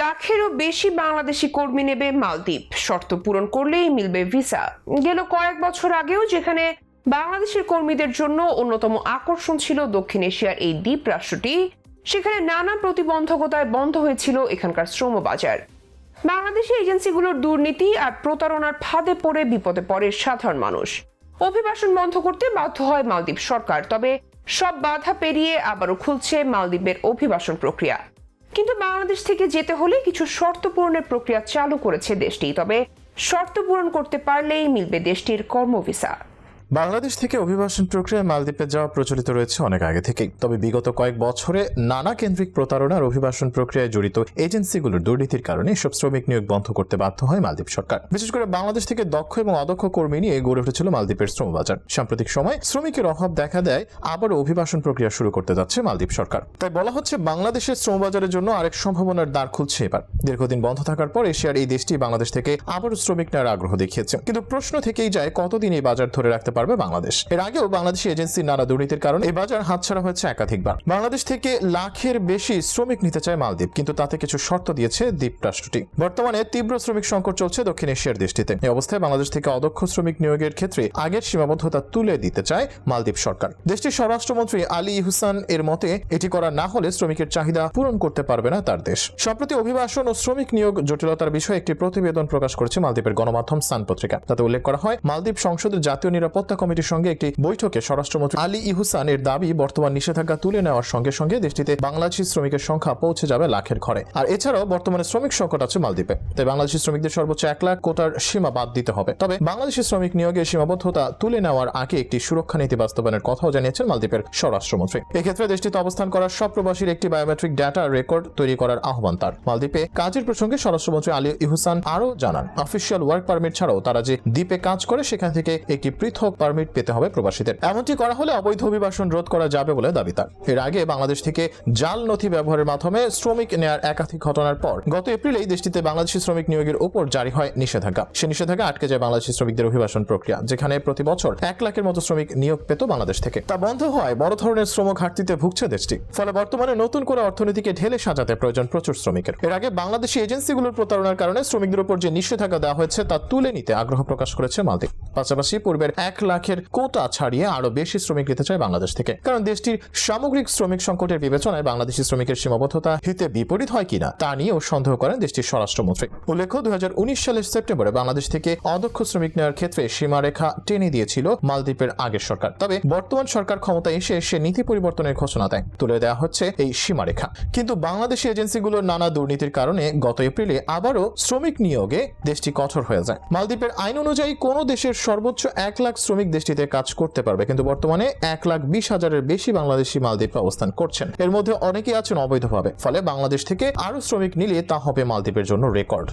লাখেরও বেশি বাংলাদেশি কর্মী নেবে মালদ্বীপ। শর্ত পূরণ করলেই মিলবে ভিসা। গেল কয়েক বছর আগেও যেখানে বাংলাদেশের কর্মীদের জন্য অন্যতম আকর্ষণ ছিল দক্ষিণ এশিয়ার এই দ্বীপ রাষ্ট্রটি, সেখানে নানা প্রতিবন্ধকতায় বন্ধ হয়েছিল এখানকার শ্রম বাজার বাংলাদেশি এজেন্সিগুলোর দুর্নীতি আর প্রতারণার ফাঁদে পড়ে বিপদে পড়ে সাধারণ মানুষ। অভিবাসন বন্ধ করতে বাধ্য হয় মালদ্বীপ সরকার, তবে সব বাধা পেরিয়ে আবারও খুলছে মালদ্বীপের অভিবাসন প্রক্রিয়া। কিন্তু বাংলাদেশ থেকে যেতে হলে কিছু শর্ত পূরণের প্রক্রিয়া চালু করেছে দেশটি। তবে শর্ত পূরণ করতে পারলেই মিলবে দেশটির কর্মভিসা। বাংলাদেশ থেকে অভিবাসন প্রক্রিয়ায় মালদ্বীপে যাওয়া প্রচলিত রয়েছে অনেক আগে থেকেই। তবে বিগত কয়েক বছরে নানা কেন্দ্রিক প্রতারণার অভিবাসন প্রক্রিয়ায় জড়িত এজেন্সিগুলোর দুর্নীতির কারণে এসব শ্রমিক নিয়োগ বন্ধ করতে বাধ্য হয় মালদ্বীপ সরকার। বিশেষ করে বাংলাদেশ থেকে দক্ষ এবং অদক্ষ কর্মী নিয়ে গড়ে উঠেছিল মালদ্বীপের শ্রমবাজার। সাম্প্রতিক সময় শ্রমিকের অভাব দেখা দেয়, আবারও অভিবাসন প্রক্রিয়া শুরু করতে যাচ্ছে মালদ্বীপ সরকার। তাই বলা হচ্ছে বাংলাদেশের শ্রমবাজারের জন্য আরেক সম্ভাবনার দ্বার খুলছে এবার। দীর্ঘদিন বন্ধ থাকার পর এশিয়ার এই দেশটি বাংলাদেশ থেকে আবারও শ্রমিক নেওয়ার আগ্রহ দেখিয়েছে। কিন্তু প্রশ্ন থেকেই যায়, কতদিন এই বাজার ধরে রাখতে পারবে বাংলাদেশ। এর আগেও বাংলাদেশি এজেন্সির নানা দুর্নীতির কারণে এই বাজার হাতছাড়া হয়েছে একাধিকবার। বাংলাদেশ থেকে লাখের বেশি শ্রমিক নিতে চায় মালদ্বীপ, কিন্তু তাতে কিছু শর্ত দিয়েছে দ্বীপ রাষ্ট্রটি। বর্তমানে তীব্র শ্রমিক সংকট চলছে দক্ষিণ এশিয়ার দেশটিতে। এই অবস্থায় বাংলাদেশ থেকে অদক্ষ শ্রমিক নিয়োগের ক্ষেত্রে আগের সীমাবদ্ধতা তুলে দিতে চায় মালদ্বীপ সরকার। দেশটির স্বরাষ্ট্রমন্ত্রী আলী ইহসান এর মতে, এটি করা না হলে শ্রমিকের চাহিদা পূরণ করতে পারবে না তার দেশ। সম্প্রতি অভিবাসন ও শ্রমিক নিয়োগ জটিলতার বিষয়ে একটি প্রতিবেদন প্রকাশ করেছে মালদ্বীপের গণমাধ্যম সান পত্রিকা। তাতে উল্লেখ করা হয়, মালদ্বীপ সংসদের জাতীয় নিরাপত্তা কমিটির সঙ্গে একটি বৈঠকে স্বরাষ্ট্রমন্ত্রী আলী ইহুসান এর দাবি, বর্তমান নিষেধাজ্ঞা তুলে নেওয়ার সঙ্গে সঙ্গে দেশটিতে বাংলাদেশি শ্রমিকের সংখ্যা পৌঁছে যাবে লাখের ঘরে। আর এছাড়াও বর্তমানে শ্রমিক সংকট আছে মালদ্বীপে। তাই বাংলাদেশি শ্রমিকদের সর্বোচ্চ এক লাখ কোটার সীমা বাদ দিতে হবে। তবে বাংলাদেশি শ্রমিক নিয়োগে সীমাবদ্ধতা তুলে নেওয়ার আগে একটি সুরক্ষা নীতি বাস্তবায়নের কথাও জানিয়েছেন মালদ্বীপের স্বরাষ্ট্রমন্ত্রী। এক্ষেত্রে দেশটিতে অবস্থান করা সব প্রবাসীর একটি বায়োমেট্রিক ডাটা রেকর্ড তৈরি করার আহ্বান তার। মালদ্বীপে কাজের প্রসঙ্গে স্বরাষ্ট্রমন্ত্রী আলী ইহুসান আরও জানান অফিসিয়াল ওয়ার্ক পারমিট ছাড়াও তারা যে দ্বীপে কাজ করে, সেখান থেকে একটি পৃথক পারমিট পেতে হবে প্রবাসীদের। এমনটি করা হলে অবৈধ অভিবাসন রোধ করা যাবে বলে দাবি তার। এর আগে বাংলাদেশ থেকে জাল নথি ব্যবহারের মাধ্যমে শ্রমিক নেয়ার একাধিক ঘটনার পর গত এপ্রিলেই দেশটিতে বাংলাদেশি শ্রমিক নিয়োগের উপর জারি হয় নিষেধাজ্ঞা। সে নিষেধাজ্ঞা আটকে যায় বাংলাদেশি শ্রমিকদের অভিবাসন প্রক্রিয়া, যেখানে প্রতি বছর এক লাখের মতো শ্রমিক নিয়োগ পেত বাংলাদেশ থেকে। তা বন্ধ হয় বড় ধরনের শ্রম ঘাটতিতে ভুগছে দেশটি। ফলে বর্তমানে নতুন করে অর্থনীতিকে ঢেলে সাজাতে প্রয়োজন প্রচুর শ্রমিকের। এর আগে বাংলাদেশি এজেন্সিগুলোর প্রতারণার কারণে শ্রমিকদের উপর যে নিষেধাজ্ঞা দেওয়া হয়েছে তা তুলে নিতে আগ্রহ প্রকাশ করেছে মালদ্বীপ। পাশাপাশি পূর্বের এক লাখের কোটা ছাড়িয়ে আরও বেশি শ্রমিক নিতে চায় বাংলাদেশ থেকে। কারণ দেশটির সামগ্রিক শ্রমিক সংকটের বিবেচনায় বাংলাদেশি শ্রমিকের সীমাবদ্ধতা হিতে বিপরীত হয় কিনা তা নিয়েও সন্দেহ করেন দেশটির স্বরাষ্ট্রমন্ত্রী। উল্লেখ্য, দুই হাজার উনিশ সালের সেপ্টেম্বরে বাংলাদেশ থেকে অদক্ষ শ্রমিক নেওয়ার ক্ষেত্রে সীমারেখা টেনে দিয়েছিল মালদ্বীপের আগের সরকার। তবে বর্তমান সরকার ক্ষমতায় এসে সে নীতি পরিবর্তনের ঘোষণা দেয়। তুলে দেওয়া হচ্ছে এই সীমারেখা। কিন্তু বাংলাদেশি এজেন্সিগুলোর নানা দুর্নীতির কারণে গত এপ্রিলে আবারও শ্রমিক নিয়োগে দেশটি কঠোর হয়ে যায়। মালদ্বীপের আইন অনুযায়ী কোনো দেশের সর্বোচ্চ এক লাখ শ্রমিক দেশটিতে কাজ করতে পারবে, কিন্তু বর্তমানে এক লাখ বিশ হাজারের বেশি বাংলাদেশি মালদ্বীপে অবস্থান করছেন। এর মধ্যে অনেকেই আছেন অবৈধভাবে, ফলে বাংলাদেশ থেকে আরও শ্রমিক নিলে তা হবে মালদ্বীপের জন্য রেকর্ড।